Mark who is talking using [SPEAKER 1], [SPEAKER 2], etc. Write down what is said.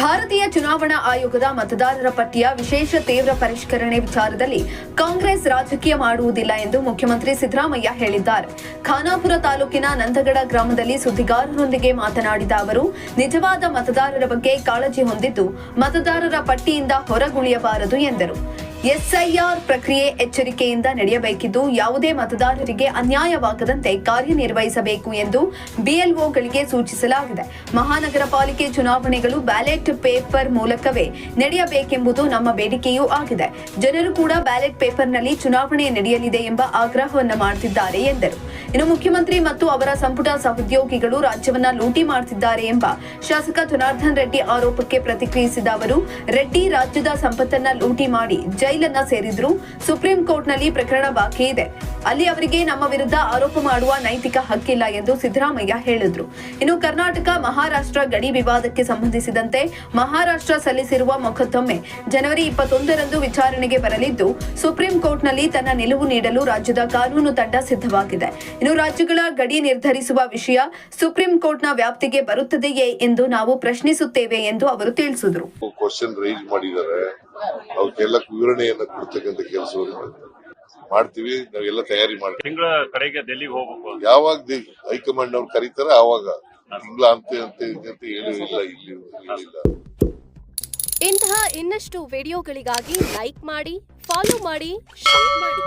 [SPEAKER 1] ಭಾರತೀಯ ಚುನಾವಣಾ ಆಯೋಗದ ಮತದಾರರ ಪಟ್ಟಿಯ ವಿಶೇಷ ತೀವ್ರ ಪರಿಷ್ಕರಣೆ ವಿಚಾರದಲ್ಲಿ ಕಾಂಗ್ರೆಸ್ ರಾಜಕೀಯ ಮಾಡುವುದಿಲ್ಲ ಎಂದು ಮುಖ್ಯಮಂತ್ರಿ ಸಿದ್ದರಾಮಯ್ಯ ಹೇಳಿದ್ದಾರೆ. ಖಾನಾಪುರ ತಾಲೂಕಿನ ನಂದಗಡ ಗ್ರಾಮದಲ್ಲಿ ಸುದ್ದಿಗಾರರೊಂದಿಗೆ ಮಾತನಾಡಿದ ಅವರು, ನಿಜವಾದ ಮತದಾರರ ಬಗ್ಗೆ ಕಾಳಜಿ ಹೊಂದಿದ್ದು ಮತದಾರರ ಪಟ್ಟಿಯಿಂದ ಹೊರಗುಳಿಯಬಾರದು ಎಂದರು. ಎಸ್ಐಆರ್ ಪ್ರಕ್ರಿಯೆ ಎಚ್ಚರಿಕೆಯಿಂದ ನಡೆಯಬೇಕಿದ್ದು ಯಾವುದೇ ಮತದಾರರಿಗೆ ಅನ್ಯಾಯವಾಗದಂತೆ ಕಾರ್ಯನಿರ್ವಹಿಸಬೇಕು ಎಂದು ಬಿಎಲ್ಒಗಳಿಗೆ ಸೂಚಿಸಲಾಗಿದೆ. ಮಹಾನಗರ ಪಾಲಿಕೆ ಚುನಾವಣೆಗಳು ಬ್ಯಾಲೆಟ್ ಪೇಪರ್ ಮೂಲಕವೇ ನಡೆಯಬೇಕೆಂಬುದು ನಮ್ಮ ಬೇಡಿಕೆಯೂ ಆಗಿದೆ. ಜನರು ಕೂಡ ಬ್ಯಾಲೆಟ್ ಪೇಪರ್ನಲ್ಲಿ ಚುನಾವಣೆ ನಡೆಯಲಿದೆ ಎಂಬ ಆಗ್ರಹವನ್ನು ಮಾಡುತ್ತಿದ್ದಾರೆ ಎಂದರು. ಇನ್ನು ಮುಖ್ಯಮಂತ್ರಿ ಮತ್ತು ಅವರ ಸಂಪುಟ ಸಹೋದ್ಯೋಗಿಗಳು ರಾಜ್ಯವನ್ನ ಲೂಟಿ ಮಾಡುತ್ತಿದ್ದಾರೆ ಎಂಬ ಶಾಸಕ ಜನಾರ್ದನ್ ರೆಡ್ಡಿ ಆರೋಪಕ್ಕೆ ಪ್ರತಿಕ್ರಿಯಿಸಿದ ಅವರು, ರೆಡ್ಡಿ ರಾಜ್ಯದ ಸಂಪತ್ತನ್ನ ಲೂಟಿ ಮಾಡಿ ಜೈಲನ್ನ ಸೇರಿದ್ರು. ಸುಪ್ರೀಂ ಕೋರ್ಟ್ನಲ್ಲಿ ಪ್ರಕರಣ ಬಾಕಿ ಇದೆ. ಅಲ್ಲಿ ಅವರಿಗೆ ನಮ್ಮ ವಿರುದ್ಧ ಆರೋಪ ಮಾಡುವ ನೈತಿಕ ಹಕ್ಕಿಲ್ಲ ಎಂದು ಸಿದ್ದರಾಮಯ್ಯ ಹೇಳಿದ್ರು. ಇನ್ನು ಕರ್ನಾಟಕ ಮಹಾರಾಷ್ಟ್ರ ಗಡಿ ವಿವಾದಕ್ಕೆ ಸಂಬಂಧಿಸಿದಂತೆ ಮಹಾರಾಷ್ಟ್ರ ಸಲ್ಲಿಸಿರುವ ಮೊಕದ್ದಮೆ ಜನವರಿ ಇಪ್ಪತ್ತೊಂದರಂದು ವಿಚಾರಣೆಗೆ ಬರಲಿದ್ದು, ಸುಪ್ರೀಂ ಕೋರ್ಟ್ನಲ್ಲಿ ತನ್ನ ನಿಲುವು ನೀಡಲು ರಾಜ್ಯದ ಕಾನೂನು ತಂಡ ಸಿದ್ಧವಾಗಿದೆ. ಇನ್ನು ರಾಜ್ಯಗಳ ಗಡಿ ನಿರ್ಧರಿಸುವ ವಿಷಯ ಸುಪ್ರೀಂ ಕೋರ್ಟ್ನ ವ್ಯಾಪ್ತಿಗೆ ಬರುತ್ತದೆಯೇ ಎಂದು ನಾವು ಪ್ರಶ್ನಿಸುತ್ತೇವೆ ಎಂದು ಅವರು ತಿಳಿಸಿದರು.
[SPEAKER 2] ಅವಕ್ಕೆಲ್ಲ ವಿವರಣೆಯನ್ನು ಕೊಡ್ತಕ್ಕಂಥ ಕೆಲಸವನ್ನು ಮಾಡ್ತಾರೆ ಮಾಡ್ತೀವಿ. ನಾವೆಲ್ಲ ತಯಾರಿ ಮಾಡ್ತೀವಿ.
[SPEAKER 3] ತಿಂಗಳ ಕಡೆಗೆ ಡೆಲ್ಲಿಗೆ ಹೋಗಬೇಕು?
[SPEAKER 2] ಯಾವಾಗ ದಿ- ಹೈಕಮಾಂಡ್ ಅವ್ರು ಕರೀತಾರೆ ಆವಾಗ ತಿಂಗಳ ಅಂತ ಅಂತ ಅಂತ ಹೇಳಿಲ್ಲ ಇಲ್ಲಿ ಹೇಳಿಲ್ಲ
[SPEAKER 4] ಇಂತಹ ಇನ್ನಷ್ಟು ವಿಡಿಯೋಗಳಿಗಾಗಿ ಲೈಕ್ ಮಾಡಿ ಫಾಲೋ ಮಾಡಿ ಶೇರ್ ಮಾಡಿ.